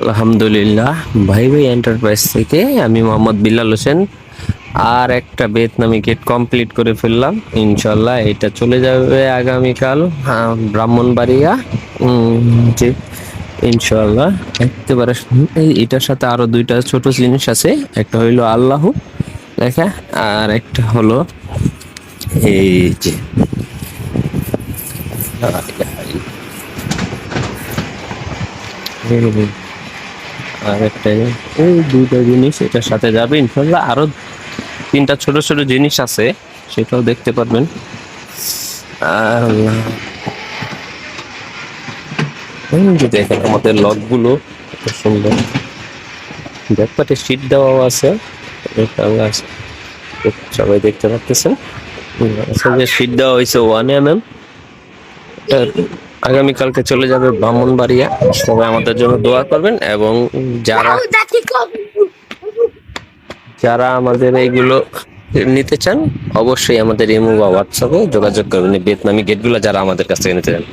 আলহামদুলিল্লাহ। ভাই ভাই এন্টারপ্রাইজ থেকে আমি মোহাম্মদ বিল্লাল হোসেন। আর একটা বেতনামি গেট কমপ্লিট করে ফেললাম। ইনশাল্লাহ এটা চলে যাবে আগামীকাল হ্যাঁ, ব্রাহ্মণবাড়িয়া। যে ইনশাল্লাহ একেবারে এটার সাথে আরও দুইটা ছোট জিনিস আছে। একটা হইল আল্লাহ লেখা আর একটা হলো এই যে এই আর একটা এই দুইটা জিনিস এটার সাথে যাবে ইনশাল্লাহ আরও তিনটা ছোট ছোট জিনিস আছে সেটাও দেখতে পারবেন। যে দেখেন আমাদের লকগুলো কত সুন্দর। ব্যাকপাটে সিট দেওয়াও আছে আছে। সবাই দেখতে পাচ্ছেন আসলে সিট দেওয়া হয়েছে ওয়ান এম এম আগামীকালকে চলে যাবে ব্রাহ্মণবাড়িয়া। সবাই আমাদের জন্য দোয়া করবেন এবং যারা যারা আমাদের এইগুলো নিতে চান অবশ্যই আমাদের ইমো বা হোয়াটসঅ্যাপে যোগাযোগ করবেন ভিয়েতনামি গেটগুলো যারা আমাদের কাছ থেকে নিতে চান।